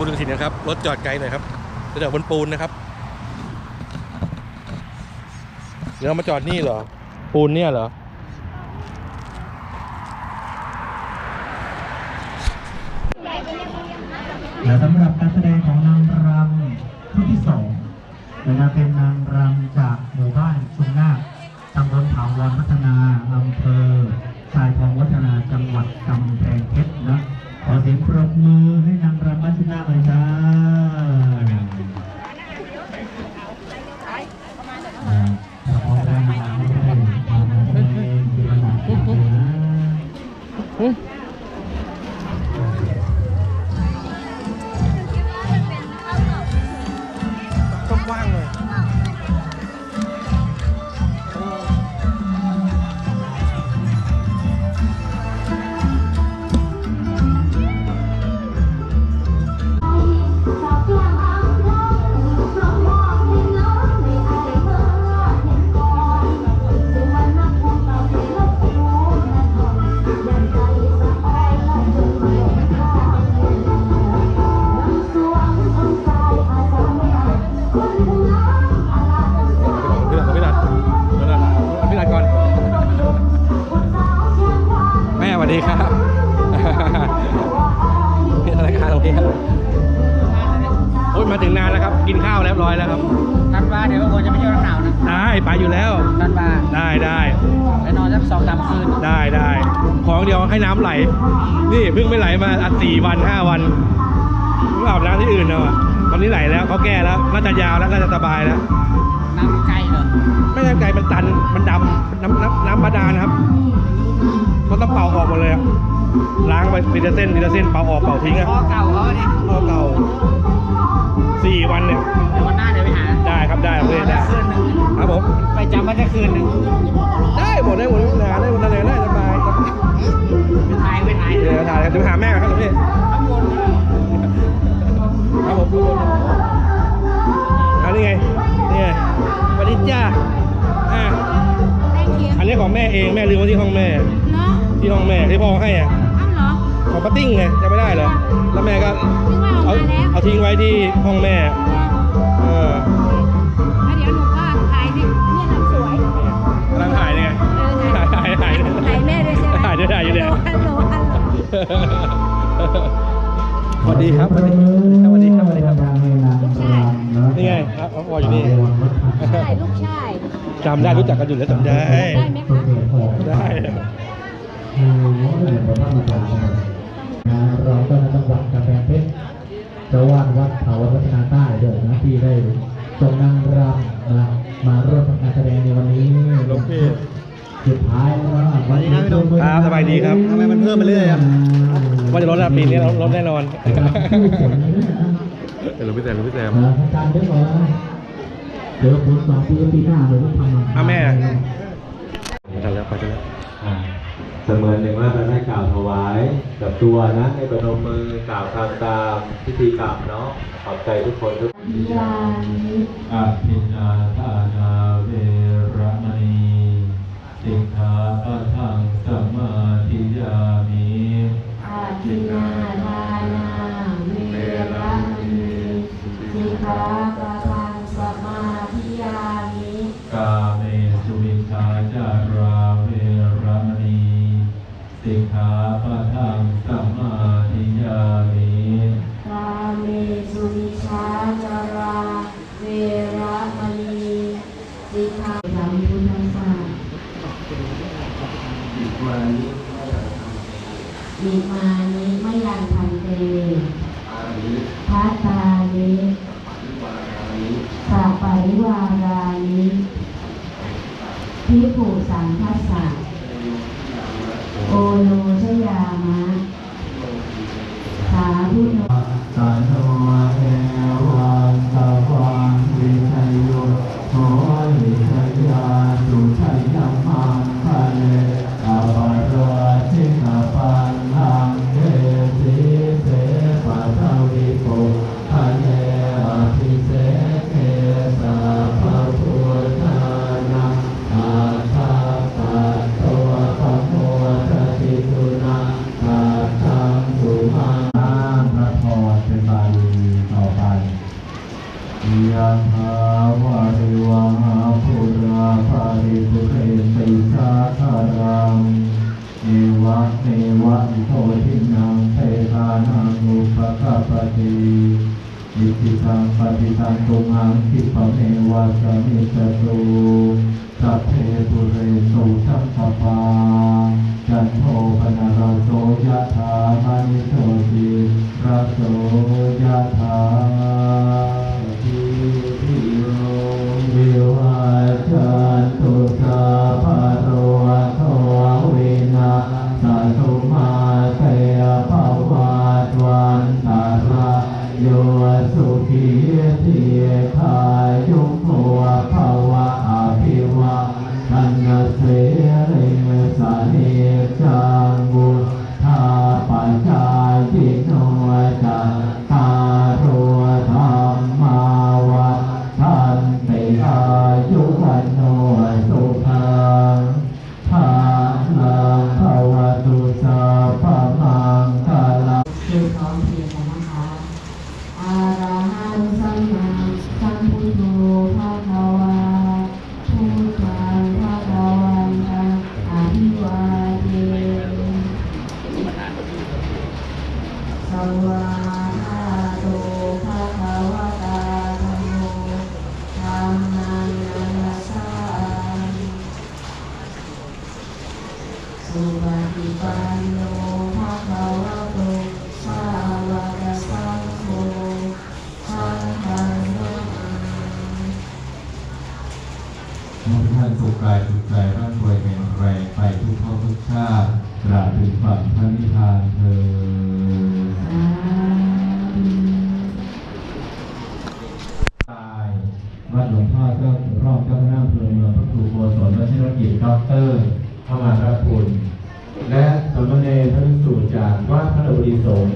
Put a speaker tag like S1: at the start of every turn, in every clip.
S1: บุญกฐินนะครับ รถจอดไกลหน่อยครับระดับบนปูนนะครับเดี๋ยวมาจอดนี่เหรอ ปูนเนี่ยเหรอ
S2: และสำหรับการแสดงของนางรำชุดที่สองนะครับเป็นนางรำจากหมู่บ้านชุมนาคตำบลถาวรพัฒนาอำเภอ วัสดี
S1: ครับเป็นรายการตรงนี้ครับโอ้ยมาถึงนานแล้วครับ กินข้าวเรียบร้อยแล้วครับ
S3: ทันว่าเดี๋ยวโอจะไปเที่ยวน้ำหนาวนะ
S1: ได้ไปอยู่แล้ว
S3: ทันว่า
S1: ได้ได้
S3: ไปนอนสักสองสามคืน
S1: ได้ได้ของเดียวให้น้ำไหล นี่เพิ่งไม่ไหลมาอันสี่วันห้าวันเพิ่งอาบน้ำที่อื่นเอาอะตอนนี้ไหลแล้วเขาแก้แล้วน่าจะยาวแล้วน่าจะสบายแล้ว ทีละเส้นทีละเส้นเป่าออกเป่าทิ้งอะ
S3: พ่อเก่าเขาเนี่ย
S1: พ่อเก่าสี่วันเนี่ย
S3: เดี๋ยววันหน้าเดี๋ยวไปหา
S1: ได้ครับได้ครับได้ได้
S3: คืนหนึ่ง
S1: ครับผม
S3: ไปจำว่าจะคืนหนึ่ง
S1: ได้หมดได้หมดได้หมดได้หมดได้ได้สบาย
S3: ไปถ่ายไปถ่าย
S1: เดี๋ยวถ่ายกันเดี๋ยวหาแม่ครับหลวงพี่
S3: ข้างบน
S1: ครับผมดูอันนี้ไงนี่ไงสวัสดีจ้าอะ
S4: ได้เคียง
S1: อันนี้ของแม่เองแม่ลืมไว้ที่ห้องแม่
S4: เนาะ
S1: ที่ห้องแม่ที่พ่อให้อะ
S4: เอ้าเหรอ
S1: ของป้าติ้งไงจำไม่ได้เหรอแล้วแม่ก็
S4: นึกว่าออก
S1: เอา
S4: มาแล้ว
S1: เอาทิ้งไว้ที่ห้องแม่เออ
S4: แล้วเดี๋ยวหนูก็ถ่ายสิเนี่ยลำสวย
S1: กำลังถ่ายเนี่ย
S4: เออ
S1: ถ่าย
S4: ถ่าย
S1: ถ่ายถ่าย
S4: ถ่ายแม่ด้วยใช่ไหม
S1: ถ่ายด้วยถ่ายอยู่เนี่ย
S4: ฮัลโหลฮัลโหล
S1: สวัสดีครับสวัสดีครับสวัสดีครับสวัสดีครับนี่ไงครับเอาพออยู่นี่
S4: ใช่ลูกชาย
S1: จำได้รู้จักกันอยู่แล้วจำได้
S4: ได้ไหมคะ
S1: ได้
S2: เราก็ในจังหวัดกำแพงเพชรเจ้าวาดวัดเขาวัดพัฒนาใต้เดี๋ยวนะที่ได้ส่งนางรำนะมาร่วมทำการแสดงในวันนี้
S1: หลวงพี่
S2: สุดท้ายแล้ววันนี้
S1: ครับสบายดีครับ
S2: ทำไมมันเพิ่มไปเรื่อยอะ
S1: ว่าจะลดแล้วปีนี้ลดแน่นอน
S2: ผู้ฝนเนี่ยนะ
S1: เดี๋ยวหลวงพี่แซมหลวงพี่แซม
S2: อ่าอาจารย์เรียบร้อยแล้วเดี๋ยวผมสองปีปีหน้าเลยต้องทำ
S1: อะแม่ไปกันแล้วไปกันแล้ว
S5: อ่า เสมือนหนึ่งว่าเราได้กล่าวถวายกับตัวนะ ให้ประนมมือกล่าวตามตามพิธีกรรมเนาะขอบใจทุกคนทุก
S4: ยานิ
S5: อภินาทานาเวรมณีสิกขาปัทังสมาธิยามิ
S4: อาทินาทานา สิกขาปะทังสมาธิยามิ
S5: กาเมสุวิชาจาราเวระมณีสิกขาสัม
S4: พุทธัสสะอิมานิมะยังพันเตพัตตานิสัปปะริวารานิพิภูสังคัสสะ โลชยามะสาธุโน
S2: สันโเทวะอิโททินังเทพานังอุปกาปติ
S5: อิติสังปฏิสังตุมังคิปเมวะสมิจตุสัพเพปุเรสุสัพพาจันโทปนารโสยะธามณิโตจิระโส
S4: ยะธา
S5: ให้ท่านสุขกายสุขใจร่ำรวยแข็งแรงไปทุกภพทุกชาติตราบถึงฝั่งพระนิพพานเธอญตายวัดหลวงพ่อเจ้ารอบเจ้าคณะอำเภอเมืองพระครูโกศลวชิรกิจด็อกเตอร์เข้ามารับคุณ และสมณเณรพระภิกษุจากวัดพระบุรีสงฆ์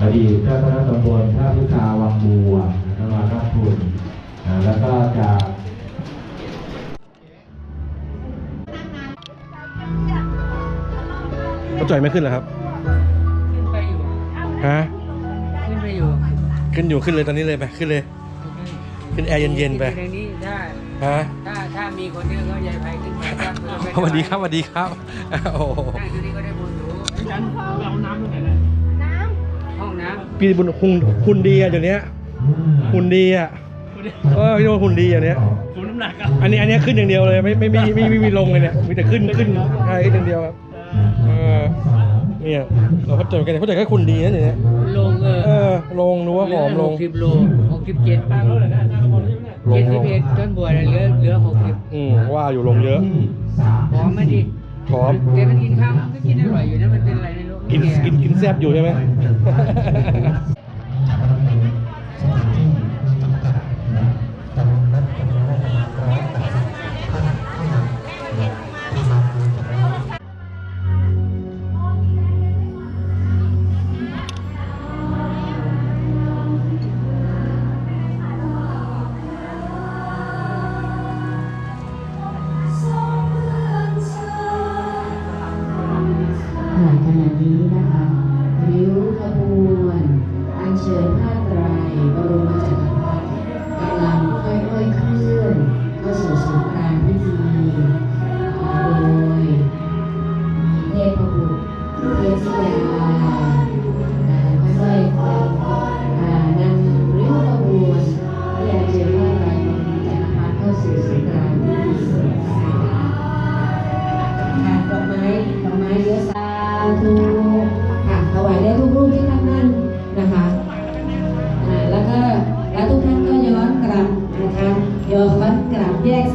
S5: อดีตเจ้าคณะตำบลท่าพิชาวังบัวเข้ามารับคุณ แล้วก็จาก
S1: เขาจ่อยไม่ขึ้นเหรอครับ
S3: ขึ้นไปอยู่
S1: ฮะ
S3: ขึ้นไปอยู่
S1: ขึ้นอยู่ขึ้นเลยตอนนี้เลยไปขึ้นเลย ขึ้นแอร์เย็นๆไป
S3: ในนี้ถ้า
S1: ฮะ
S3: ถ้าถ้ามีคนเนี้ก็ยายไปขึ้นไปครับ
S1: สวัสดีครับสวัสดีครับ โอ้โห
S3: นั่งที่นี่ก็ได้บุญอยู่จันเอาน้ำตรงไหนน้ำห้องน้ำ
S1: พี่บุญคุณคุณดีอะเดี๋ยวนี้คุณดีอะเออพี่บุญคุณดีอะเนี้ย
S3: สูน้ำหนักครับ
S1: อันนี้อันนี้ขึ้นอย่างเดียวเลยไม่ไม่ไม่ไม่ไม่มีลงเลยเนี่ยมีแต่ขึ้นขึ้นใช่ขึ้นอย่างเดียวครับ เออเนี่ยเราเข้าใจกันเข้าใจแค่คุณดีนะเนี่ย
S3: ลงเอ
S1: เอ
S3: อ
S1: อลงดูว่าหอมลง
S3: หกสิบโลหกสิบเจ็ด
S1: ล
S3: เจ็
S1: ง
S3: ด
S1: ล
S3: สิบ
S1: ง
S3: เอ็ดต้นบัวเหลือเหลือหกสิบ
S1: อืมว่าอยู่ลงเยอะ
S3: หอมไหมดิ
S1: หอม
S3: แกมันกินข้าวมันก็กินอร่อยอยู่นะมันเป็นอะไรไม่รู้
S1: กินกินกินแซ่บอยู่ใช่ไหม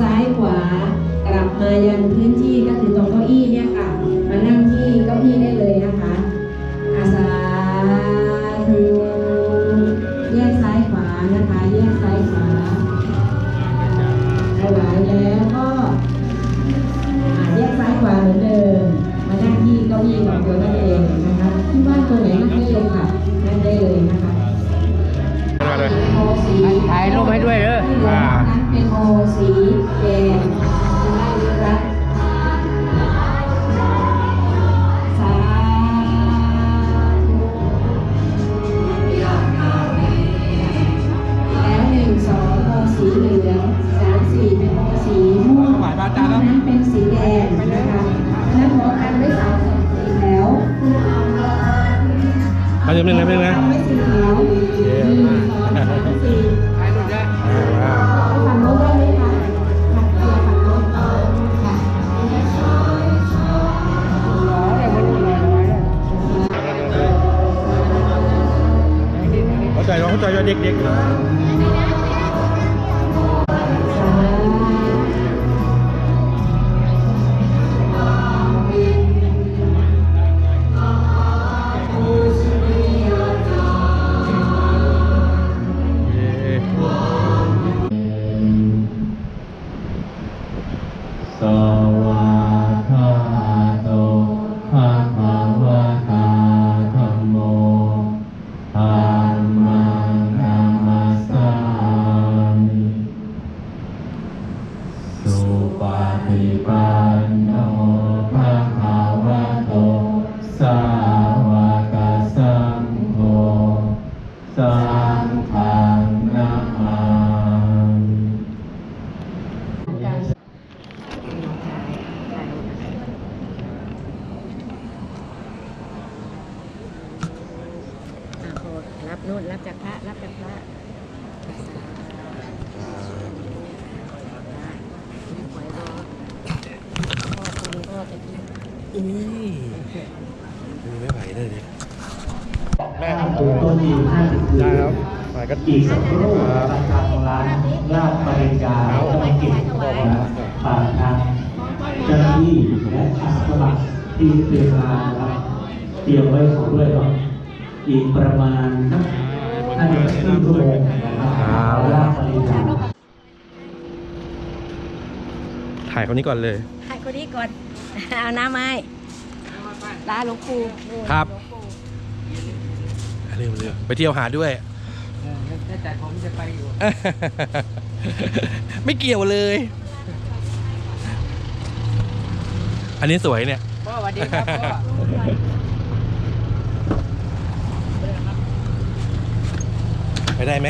S4: ซ้ายขวากลับมายังพื้นที่ก็คือตรงเก้าอี้เนี่ยค่ะ มานั่งที่เก้าอี้ได้เลยนะคะอาสาธุแยกซ้ายขวานะคะ แยกซ้ายขวาถวายแล้วก็อ่าแยกซ้ายขวาเหมือนเดิม มานั่งที่เก้าอี้ของตัวนั่นเองนะคะที่บ้านตัวไหนนั่งได้เลยค่ะนั่งได้เลยนะคะ
S1: มาเลย
S4: โอสี
S3: ถ่ายรูปให้ด้วยเด้อ
S4: ที่เหลือนั้นเป็นโอสี ดี๋
S1: ยว
S4: นึงนะเล่นะเย้
S1: เข้า
S5: ใจว่าเข้าใจว่าเด็กๆ นู่
S4: นรับจากพระรับจากพระหวยรอพ่อคุณพ่อจะกิน
S1: นี่ไม่ไหวเลยดิ
S5: แม่ครับตัวต้นดีให้คือ
S1: ได้ครับไปก็
S5: อีกสักครู่นะครับทางร้านลาบปริญญาจะมาเก็บนะปากทางเจ้าหน้าที่และอาสาสมัครที่เตรียมงานนะครับเตรียมไว้ของด้วยเนาะ อีกประมาณสักน่าจะสักครึ่งชั่วโมงนะครับลาบปริญญา
S1: ถ่ายคนนี้ก่อนเลย
S4: ให้คนนี้ก่อน เอาน้ำไม้ลาหลวงปู่
S1: ครับเร็วเร็วไปเที่ยวหาด้วย
S3: แต่แต่ผมจะไปอยู่
S1: ไม่เกี่ยวเลย อันนี้สวยเนี่ย
S3: พ่อสวัสดีครับพ่อ
S1: ไปได้ไหม